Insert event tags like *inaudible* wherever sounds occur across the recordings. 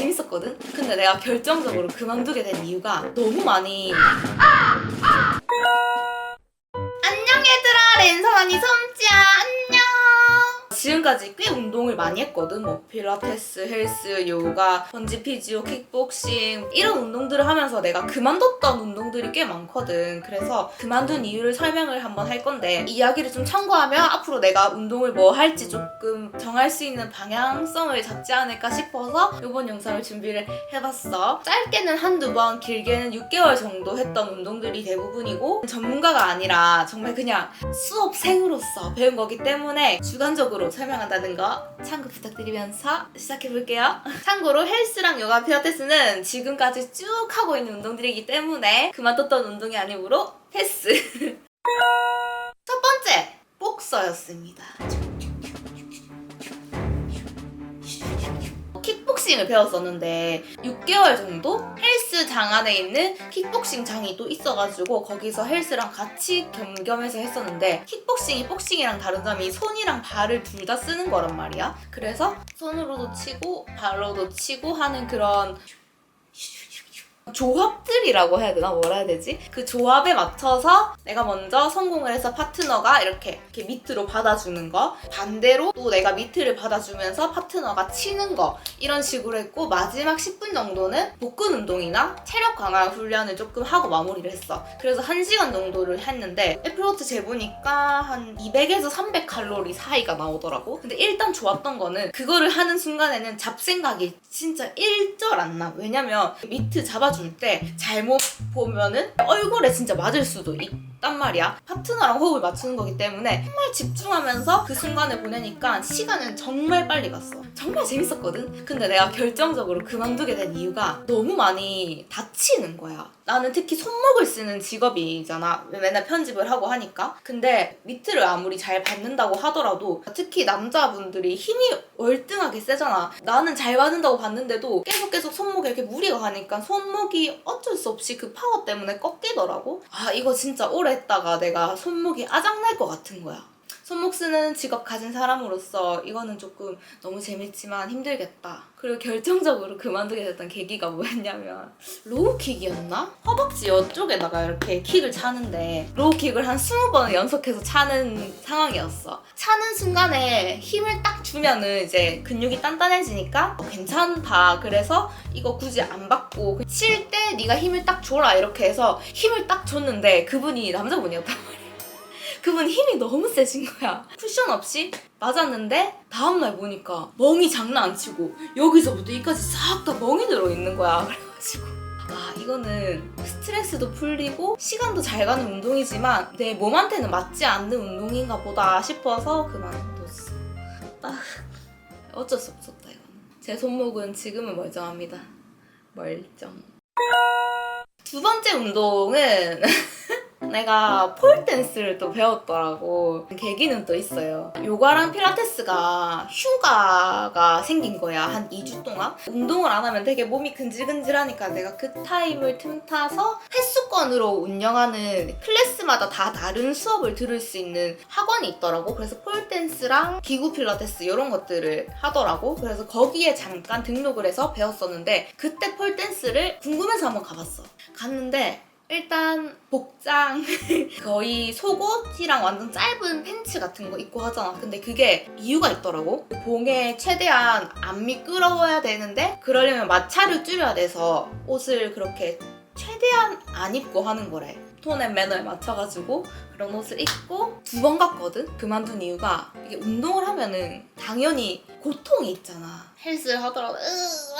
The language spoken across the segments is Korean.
재밌었거든? 근데 내가 결정적으로 그만두게 된 이유가 너무 많이 안녕 얘들아! 랜선 언니 안녕 지금까지 꽤 운동을 많이 했거든. 뭐 필라테스, 헬스, 요가, 번지 피지오, 킥복싱 이런 운동들을 하면서 내가 그만뒀던 운동들이 꽤 많거든. 그래서 그만둔 이유를 설명을 한번 할 건데 이야기를 좀 참고하면 앞으로 내가 운동을 뭐 할지 조금 정할 수 있는 방향성을 잡지 않을까 싶어서 이번 영상을 준비를 해봤어. 짧게는 한두 번 길게는 6개월 정도 했던 운동들이 대부분이고 전문가가 아니라 정말 그냥 수업생으로서 배운 거기 때문에 주관적으로 설명 한다는 거 참고 부탁드리면서 시작해볼게요. 참고로 헬스랑 요가 필라테스는 지금까지 쭉 하고 있는 운동들이기 때문에 그만뒀던 운동이 아니므로 패스. *laughs* 첫 번째, 복서였습니다. 킥복싱을 배웠었는데 6개월 정도 헬스장 안에 있는 킥복싱 장이 또 있어가지고 거기서 헬스랑 같이 겸겸해서 했었는데 킥복싱이 복싱이랑 다른 점이 손이랑 발을 둘 다 쓰는 거란 말이야. 그래서 손으로도 치고 발로도 치고 하는 그런 조합들이라고 해야 되나? 뭐라 해야 되지? 그 조합에 맞춰서 내가 먼저 성공을 해서 파트너가 이렇게, 이렇게 밑으로 받아주는 거. 반대로 또 내가 밑을 받아주면서 파트너가 치는 거. 이런 식으로 했고 마지막 10분 정도는 복근 운동이나 체력 강화 훈련을 조금 하고 마무리를 했어. 그래서 1시간 정도를 했는데 애플워치 재보니까 한 200에서 300 칼로리 사이가 나오더라고. 근데 일단 좋았던 거는 그거를 하는 순간에는 잡생각이 진짜 1절 안 나. 왜냐면 미트 잡아 줄 때 잘못 보면은 얼굴에 진짜 맞을 수도 있 단 말이야. 파트너랑 호흡을 맞추는 거기 때문에 정말 집중하면서 그 순간을 보내니까 시간은 정말 빨리 갔어. 정말 재밌었거든? 근데 내가 결정적으로 그만두게 된 이유가 너무 많이 다치는 거야. 나는 특히 손목을 쓰는 직업이잖아. 맨날 편집을 하고 하니까. 근데 미트를 아무리 잘 받는다고 하더라도 특히 남자분들이 힘이 월등하게 세잖아. 나는 잘 받는다고 봤는데도 계속 계속 손목에 이렇게 무리가 가니까 손목이 어쩔 수 없이 그 파워 때문에 꺾이더라고. 아, 이거 진짜 오래 했다가 내가 손목이 아작날 것 같은 거야. 손목 쓰는 직업 가진 사람으로서 이거는 조금 너무 재밌지만 힘들겠다. 그리고 결정적으로 그만두게 됐던 계기가 뭐였냐면 로우킥이었나? 허벅지 이쪽에다가 이렇게 킥을 차는데 로우킥을 한 20번을 연속해서 차는 상황이었어. 차는 순간에 힘을 딱 주면은 이제 근육이 단단해지니까 어, 괜찮다. 그래서 이거 굳이 안 받고 칠 때 네가 힘을 딱 줘라 이렇게 해서 힘을 딱 줬는데 그분이 남자분이었단 말이야. 그분 힘이 너무 세신 거야. 쿠션 없이 맞았는데 다음날 보니까 멍이 장난 안 치고 여기서부터 여기까지 싹 다 멍이 들어있는 거야. *laughs* 그래가지고 아 이거는 스트레스도 풀리고 시간도 잘 가는 운동이지만 내 몸한테는 맞지 않는 운동인가 보다 싶어서 그만뒀어. 아, 어쩔 수 없었다 이거는. 제 손목은 지금은 멀쩡합니다. 멀쩡. 두 번째 운동은 *laughs* 내가 폴댄스를 또 배웠더라고. 계기는 또 있어요. 요가랑 필라테스가 휴가가 생긴 거야. 한 2주 동안. 운동을 안 하면 되게 몸이 근질근질하니까 내가 그 타임을 틈타서 횟수권으로 운영하는 클래스마다 다 다른 수업을 들을 수 있는 학원이 있더라고. 그래서 폴댄스랑 기구 필라테스 이런 것들을 하더라고. 그래서 거기에 잠깐 등록을 해서 배웠었는데 그때 폴댄스를 궁금해서 한번 가봤어. 갔는데 일단 복장 *laughs* 거의 속옷이랑 완전 짧은 팬츠 같은 거 입고 하잖아. 근데 그게 이유가 있더라고. 봉에 최대한 안 미끄러워야 되는데 그러려면 마찰을 줄여야 돼서 옷을 그렇게 최대한 안 입고 하는 거래. 톤앤 매너에 맞춰가지고 그런 옷을 입고 두 번 갔거든? 그만둔 이유가 이게 운동을 하면은 당연히 고통이 있잖아. 헬스를 하더라도 으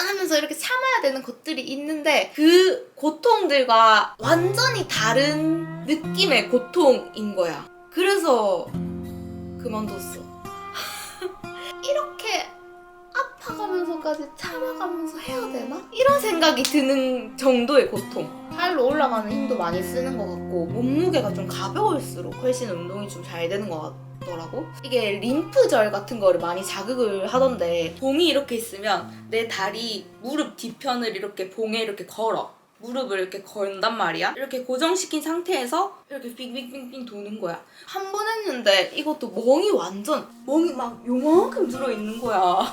하면서 이렇게 참아야 되는 것들이 있는데 그 고통들과 완전히 다른 느낌의 고통인 거야. 그래서 그만뒀어. 아파가면서까지 참아가면서 해야 되나? 이런 생각이 드는 정도의 고통. 팔로 올라가는 힘도 많이 쓰는 것 같고 몸무게가 좀 가벼울수록 훨씬 운동이 좀 잘 되는 것 같더라고. 이게 림프절 같은 거를 많이 자극을 하던데 봉이 이렇게 있으면 내 다리 무릎 뒤편을 이렇게 봉에 이렇게 걸어. 무릎을 이렇게 건단 말이야. 이렇게 고정시킨 상태에서 이렇게 빙빙빙빙 도는 거야. 한 번 했는데 이것도 멍이 완전 멍이 막 요만큼 들어있는 거야.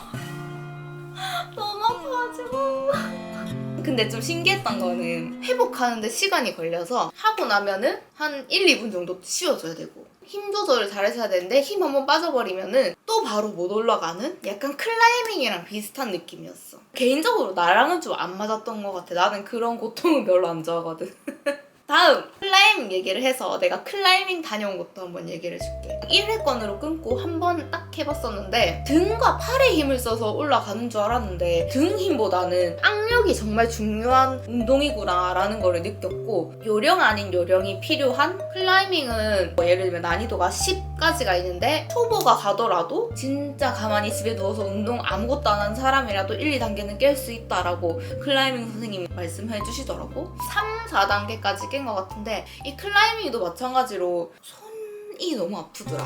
근데 좀 신기했던 거는 회복하는데 시간이 걸려서 하고 나면은 한 1, 2분 정도 쉬어줘야 되고 힘 조절을 잘해서 되는데 힘 한번 빠져버리면은 또 바로 못 올라가는 약간 클라이밍이랑 비슷한 느낌이었어. 개인적으로 나랑은 좀 안 맞았던 것 같아. 나는 그런 고통은 별로 안 좋아하거든. *laughs* 다음 클라이밍 얘기를 해서 내가 클라이밍 다녀온 것도 한번 얘기를 해줄게. 1회권으로 끊고 한 번 딱 해봤었는데 등과 팔에 힘을 써서 올라가는 줄 알았는데 등 힘보다는 악력이 정말 중요한 운동이구나 라는 거를 느꼈고 요령 아닌 요령이 필요한 클라이밍은 뭐 예를 들면 난이도가 10까지가 있는데 초보가 가더라도 진짜 가만히 집에 누워서 운동 아무것도 안 하는 사람이라도 1, 2단계는 깰 수 있다라고 클라이밍 선생님이 말씀해 주시더라고. 3, 4단계까지 깬것 같은데 이 클라이밍도 마찬가지로 손이 너무 아프더라.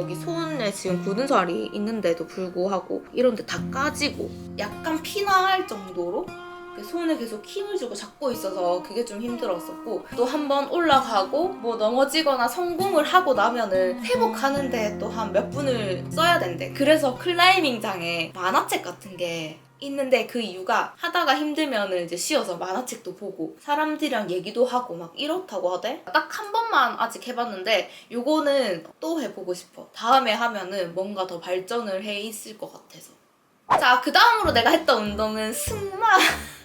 여기 손에 지금 굳은 살이 있는데도 불구하고 이런 데 다 까지고 약간 피나할 정도로 그 손에 계속 힘을 주고 잡고 있어서 그게 좀 힘들었었고 또 한 번 올라가고 뭐 넘어지거나 성공을 하고 나면은 회복하는데 또 한 몇 분을 써야 된대. 그래서 클라이밍장에 만화책 같은 게 있는데 그 이유가 하다가 힘들면은 이제 쉬어서 만화책도 보고 사람들이랑 얘기도 하고 막 이렇다고 하대. 딱 한 번만 아직 해봤는데 요거는 또 해보고 싶어. 다음에 하면은 뭔가 더 발전을 해 있을 것 같아서. 자, 그 다음으로 내가 했던 운동은 승마. *laughs*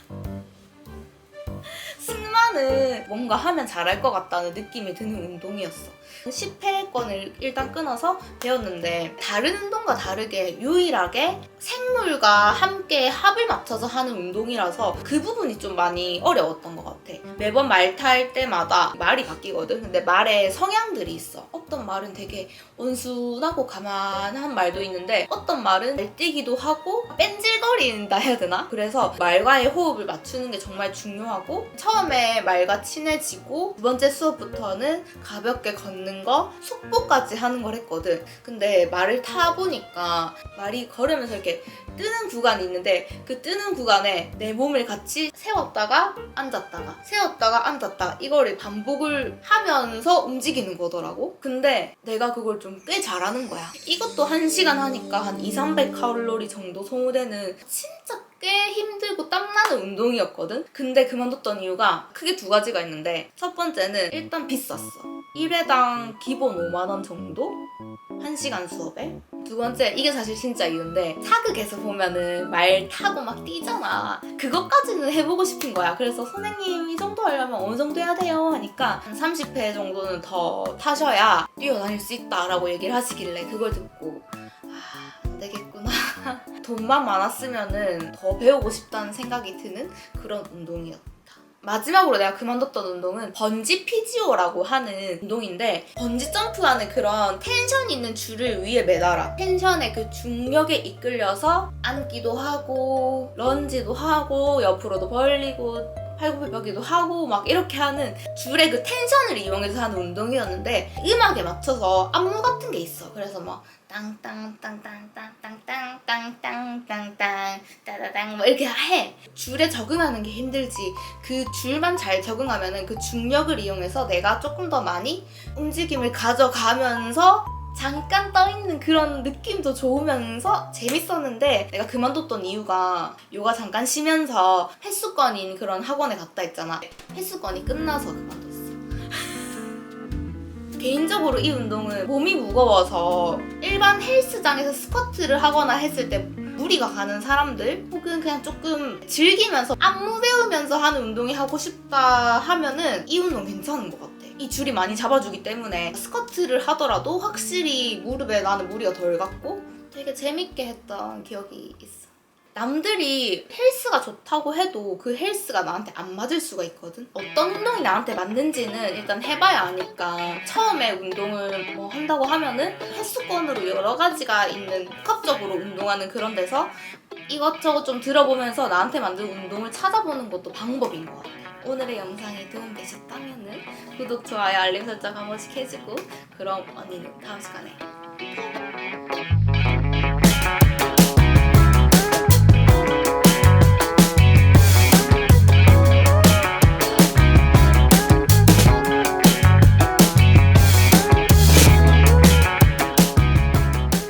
승마는 뭔가 하면 잘할 것 같다는 느낌이 드는 운동이었어. 10회권을 일단 끊어서 배웠는데 다른 운동과 다르게 유일하게 생물과 함께 합을 맞춰서 하는 운동이라서 그 부분이 좀 많이 어려웠던 것 같아. 매번 말 탈 때마다 말이 바뀌거든. 근데 말에 성향들이 있어. 어떤 말은 되게 온순하고 가만한 말도 있는데 어떤 말은 날뛰기도 하고 뺀질거린다 해야 되나? 그래서 말과의 호흡을 맞추는 게 정말 중요하고 처음에 말과 친해지고 두 번째 수업부터는 가볍게 걷는 거 속보까지 하는 걸 했거든. 근데 말을 타보니까 말이 걸으면서 이렇게 뜨는 구간이 있는데 그 뜨는 구간에 내 몸을 같이 세웠다가 앉았다가 세웠다가 앉았다 이거를 반복을 하면서 움직이는 거더라고 근데 내가 그걸 좀 꽤 잘하는 거야 이것도 한시간 하니까 한 2, 300칼로리 정도 소모되는 진짜 꽤 힘들고 땀나는 운동이었거든? 근데 그만뒀던 이유가 크게 두 가지가 있는데 첫 번째는 일단 비쌌어. 1회당 기본 5만 원 정도? 1시간 수업에? 두 번째 이게 사실 진짜 이유인데 사극에서 보면은 말 타고 막 뛰잖아. 그것까지는 해보고 싶은 거야. 그래서 선생님 이 정도 하려면 어느 정도 해야 돼요? 하니까 한 30회 정도는 더 타셔야 뛰어다닐 수 있다라고 얘기를 하시길래 그걸 듣고 돈만 많았으면은 더 배우고 싶다는 생각이 드는 그런 운동이었다. 마지막으로 내가 그만뒀던 운동은 번지 피지오라고 하는 운동인데 번지 점프하는 그런 텐션 있는 줄을 위에 매달아. 텐션의 그 중력에 이끌려서 앉기도 하고 런지도 하고 옆으로도 벌리고 팔굽혀펴기도 하고 막 이렇게 하는 줄의 그 텐션을 이용해서 하는 운동이었는데 음악에 맞춰서 안무 같은 게 있어 그래서 막 땅땅땅땅땅땅땅땅땅땅 따다당 뭐 이렇게 해 줄에 적응하는 게 힘들지 그 줄만 잘 적응하면은 그 중력을 이용해서 내가 조금 더 많이 움직임을 가져가면서 잠깐 떠있는 그런 느낌도 좋으면서 재밌었는데 내가 그만뒀던 이유가 요가 잠깐 쉬면서 횟수권인 그런 학원에 갔다 했잖아 횟수권이 끝나서 그만뒀어 *laughs* 개인적으로 이 운동은 몸이 무거워서 일반 헬스장에서 스쿼트를 하거나 했을 때 무리가 가는 사람들 혹은 그냥 조금 즐기면서 안무 배우면서 하는 운동이 하고 싶다 하면은 이 운동 괜찮은 것 같아. 이 줄이 많이 잡아주기 때문에 스쿼트를 하더라도 확실히 무릎에 나는 무리가 덜 갔고 되게 재밌게 했던 기억이 있어. 남들이 헬스가 좋다고 해도 그 헬스가 나한테 안 맞을 수가 있거든. 어떤 운동이 나한테 맞는지는 일단 해봐야 아니까 처음에 운동을 뭐 한다고 하면은 횟수권으로 여러 가지가 있는 복합적으로 운동하는 그런 데서 이것저것 좀 들어보면서 나한테 맞는 운동을 찾아보는 것도 방법인 것 같아. 오늘의 영상이 도움되셨다면 은 구독, 좋아요, 알림 설정 한 번씩 해주고 그럼 언니는 다음 시간에